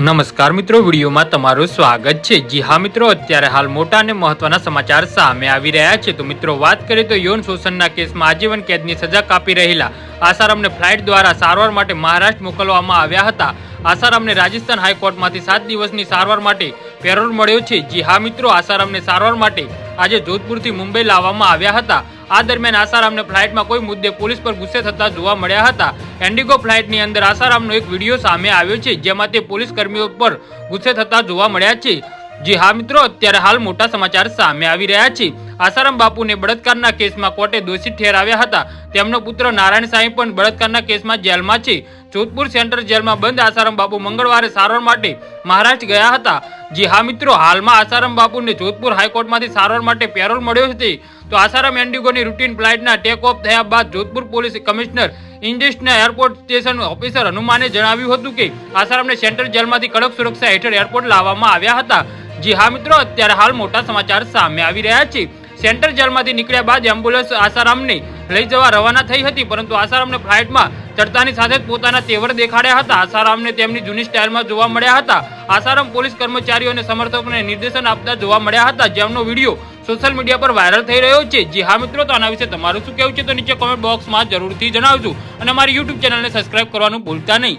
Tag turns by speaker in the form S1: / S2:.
S1: નમસ્કાર મિત્રો, વિડીયોમાં તમારું સ્વાગત છે. જી હા મિત્રો, અત્યારે હાલ મોટા અને મહત્વના સમાચાર સામે આવી રહ્યા છે. તો મિત્રો, વાત કરીએ તો યૌન શોષણના કેસમાં આજીવન કેદની સજા કાપી રહેલા આસારામને ફ્લાઇટ દ્વારા સારવાર માટે મહારાષ્ટ્ર મોકલવામાં આવ્યા હતા. આસારામને રાજસ્થાન હાઈકોર્ટમાંથી સાત દિવસની સારવાર માટે પેરોલ મળ્યો છે. જી હા મિત્રો, આસારામને સારવાર માટે આજે જોધપુરથી મુંબઈ લાવવામાં આવ્યા હતા. આ દરમિયાન આસારામને ફ્લાઇટમાં કોઈ મુદ્દે પોલીસ પર ગુસ્સે થતા જોવા મળ્યા હતા. એન્ડિગો ફ્લાઇટની અંદર આસારામનો એક વીડિયો સામે આવ્યો છે, જેમાં તે પોલીસ કર્મીઓ પર ગુસ્સે થતા જોવા મળ્યા છે. જી હા મિત્રો, અત્યારે હાલ મોટા સમાચાર સામે આવી રહ્યા છે. આસારામ બાપુને બળાત્કારના કેસમાં કોર્ટે દોષિત ઠેરાવ્યા હતા. તેમનો પુત્ર નારાયણ સાંઈ પણ બળાત્કારના કેસમાં જેલમાં છે. જોધપુર સેન્ટ્રલ જેલમાં બંધ આસારામ બાપુ મંગળવારે સારવાર માટે મહારાષ્ટ્ર ગયા હતા. જી હા મિત્રો, હાલમાં આસારામ બાપુને જોધપુર હાઈકોર્ટમાંથી સારવાર માટે પેરોલ મળ્યો છે. તો આસારામ એન્ડિગોની રૂટીન ફ્લાઇટના ટેક ઓફ થયા બાદ જોધપુર પોલીસ કમિશનર ઇન્ડિસ્ટના એરપોર્ટ સ્ટેશન ઓફિસર હનુમાને જણાવ્યું હતું કે આસારામને સેન્ટ્રલ જેલમાંથી કડક સુરક્ષા હેઠળ એરપોર્ટ લાવવામાં આવ્યા હતા. જી હા મિત્રો, અત્યારે હાલ મોટા સમાચાર સામે આવી રહ્યા છે. સેન્ટ્રલ જેલમાંથી નીકળ્યા બાદ એમ્બ્યુલન્સ આસારામને લઈ જવા રવાના થઈ હતી, પરંતુ આસારામને ફ્લાઇટમાં ચડતાની સાથે જ પોતાના તેવર દેખાડ્યા હતા. આસારામને તેમની જૂની સ્ટાઇલમાં જોવા મળ્યા હતા. આસારામ પોલીસ કર્મચારીઓ અને સમર્થકોને નિર્દેશન આપતા જોવા મળ્યા હતા. જેમનો વીડિયો સોશિયલ મીડિયા પર વાયરલ થઈ રહ્યો છે. જી હા મિત્રો, તો આના વિશે તમારું શું કહેવું છે? તો નીચે કોમેન્ટ બોક્સમાં જરૂરથી જણાવજો. અને અમારી યુટ્યુબ ચેનલને સબસ્ક્રાઇબ કરવાનું ભૂલતા નહીં.